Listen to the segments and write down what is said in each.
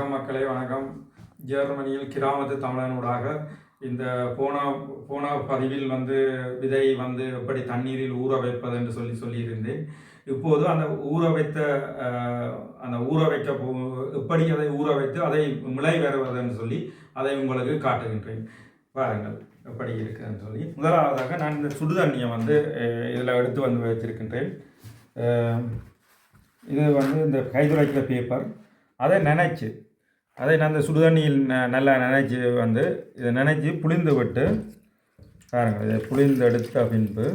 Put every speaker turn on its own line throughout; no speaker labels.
வணக்கம் மக்களே வணக்கம். ஜெர்மனியில் கிராமத்து தமிழனூடாக இந்த போன போன பதிவில் வந்து விதை வந்து எப்படி தண்ணீரில் ஊற வைப்பது என்று சொல்லி சொல்லியிருந்தேன். இப்போது அந்த ஊற வைத்த அந்த ஊற வைக்க போ எப்படி அதை ஊற வைத்து அதை முளை வருவதுன்னு சொல்லி அதை உங்களுக்கு காட்டுகின்றேன். பாருங்கள் எப்படி இருக்குதுன்னு சொல்லி. முதலாவதாக நான் இந்த சுடுதண்ணியை வந்து இதில் எடுத்து வந்து வைத்திருக்கின்றேன். இது வந்து இந்த கைதுளைக்கிற பேப்பர் அதை நினைச்சு அதை நான் அந்த சுடுதண்ணியில் ந- நல்லா நினைச்சி வந்து இதை நினைச்சி புளிந்து விட்டு பாருங்கள் இதை புளிந்து எடுத்த பின்பு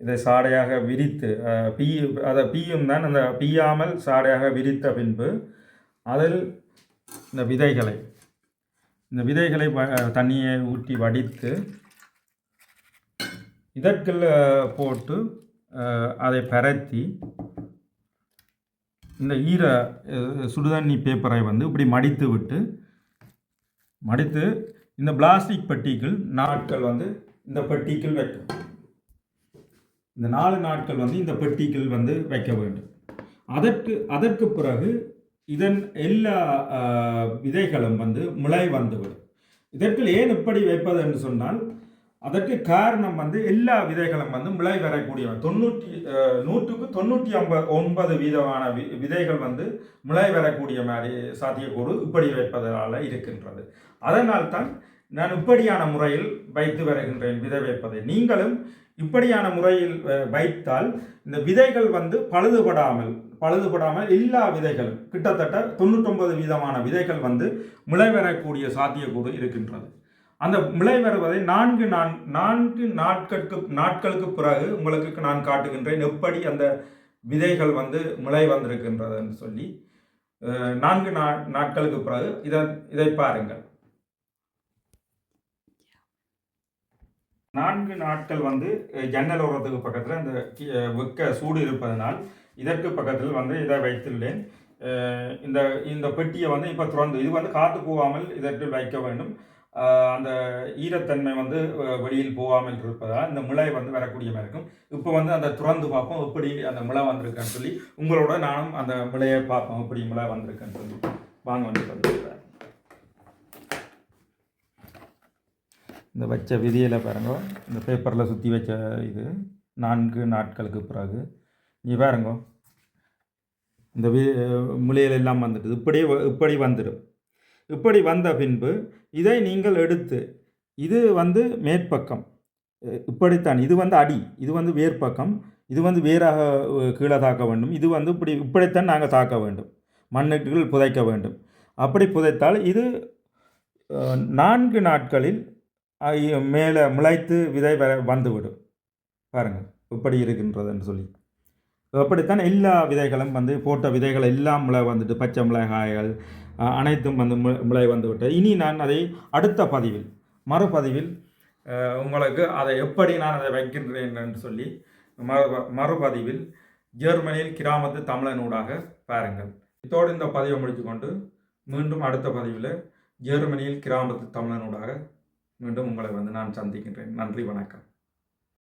இதை சாடையாக விரித்து பீ அதை பீயும் தான் அந்த பீயாமல் சாடையாக விரித்த பின்பு அதில் இந்த விதைகளை இந்த விதைகளை தண்ணியை ஊற்றி வடித்து இதற்குள்ள போட்டு அதை பரத்தி இந்த ஈர சுடுதண்ணி பேப்பரை வந்து இப்படி மடித்து விட்டு மடித்து இந்த பிளாஸ்டிக் பெட்டிக்குள் நாட்கள் வந்து இந்த பெட்டிக்குள் வைக்கும் இந்த நாலு நாட்கள் வந்து இந்த பெட்டிக்குள் வந்து வைக்க வேண்டும். அதற்கு அதற்கு பிறகு இதன் எல்லா விதைகளும் வந்து முளை வந்துவிடும். இதற்கு ஏன் இப்படி வைப்பது என்று சொன்னால் அதற்கு காரணம் வந்து எல்லா விதைகளும் வந்து முளை வரக்கூடியவன் தொண்ணூற்றி நூற்றுக்கு தொண்ணூற்றி ஐம்பது ஒன்பது வீதமான வி- விதைகள் வந்து முளை வரக்கூடிய மாதிரி சாத்தியக்கூறு இப்படி வைப்பதால் இருக்கின்றது. அதனால் தான் நான் இப்படியான முறையில் வைத்து வருகின்றேன் விதை வைப்பதை. நீங்களும் இப்படியான முறையில் வைத்தால் இந்த விதைகள் வந்து பழுதுபடாமல் பழுதுபடாமல் எல்லா விதைகளும் கிட்டத்தட்ட தொண்ணூற்றொன்பது வீதமான விதைகள் வந்து முளைவரக்கூடிய சாத்தியக்கூறு இருக்கின்றது. அந்த முளை வருவதை நான்கு நான் நான்கு நாட்களுக்கு நாட்களுக்கு பிறகு உங்களுக்கு நான் காட்டுகின்றேன். எப்படி அந்த விதைகள் வந்து முளை வந்திருக்கின்றதுன்னு சொல்லி நான்கு நா நாட்களுக்கு பிறகு இதை இதை பாருங்கள். நான்கு நாட்கள் வந்து ஜன்னல் ஓரத்துக்கு பக்கத்தில் அந்த வெக்க சூடு இருப்பதனால் இதற்கு பக்கத்தில் வந்து இதை வைத்துள்ளேன். இந்த இந்த பெட்டியை வந்து இப்போ திறந்து இது வந்து காற்று போகாமல் இதற்கு வைக்க வேண்டும். அந்த ஈரத்தன்மை வந்து வெளியில் போகாமல் இருப்பதால் இந்த முளை வந்து வரக்கூடிய மாதிரி இருக்கும். இப்போ வந்து அந்த துறந்து பார்ப்போம் எப்படி அந்த முளை வந்திருக்கேன்னு சொல்லி உங்களோட நானும் அந்த முளையை பார்ப்போம் எப்படி முளை வந்திருக்கேன்னு சொல்லி. வாங்க வந்து பார்த்துக்கிறேன் இந்த வச்ச விதியில் பாருங்க இந்த பேப்பரில் சுற்றி வச்ச இது நான்கு நாட்களுக்கு பிறகு. நீ பாருங்க இந்த வி முளையிலெல்லாம் வந்துட்டு இப்படி வ- இப்படி வந்துடும். இப்படி வந்த பின்பு இதை நீங்கள் எடுத்து இது வந்து மேற்பக்கம். இப்படித்தான். இது வந்து அடி இது வந்து வேர்ப்பக்கம் இது வந்து வேறாக கீழே தாக்க வேண்டும். இது வந்து இப்படி இப்படித்தான் நாங்கள் தாக்க வேண்டும். மண்ணுக்குள் புதைக்க வேண்டும். அப்படி புதைத்தால் இது நான்கு நாட்களில் மேலே முளைத்து விதை வர வந்துவிடும். பாருங்கள் இப்படி இருக்கின்றதுன்னு சொல்லி. அப்படித்தான் எல்லா விதைகளும் வந்து போட்ட விதைகள் எல்லாம் முளை வந்துட்டு பச்சை மிளகாய்கள் அனைத்தும் வந்து மு- முளை வந்து இனி நான் அதை அடுத்த பதிவில் மறுபதிவில் உங்களுக்கு அதை எப்படி நான் அதை வைக்கின்றேன் என்று சொல்லி மறு மறுபதிவில் ஜெர்மனியில் கிராமத்து தமிழனூடாக பாருங்கள். இதோடு இந்த பதிவை முடித்துக்கொண்டு மீண்டும் அடுத்த பதிவில் ஜெர்மனியில் கிராமத்து தமிழனூடாக மீண்டும் உங்களை வந்து நான் சந்திக்கின்றேன். நன்றி வணக்கம்.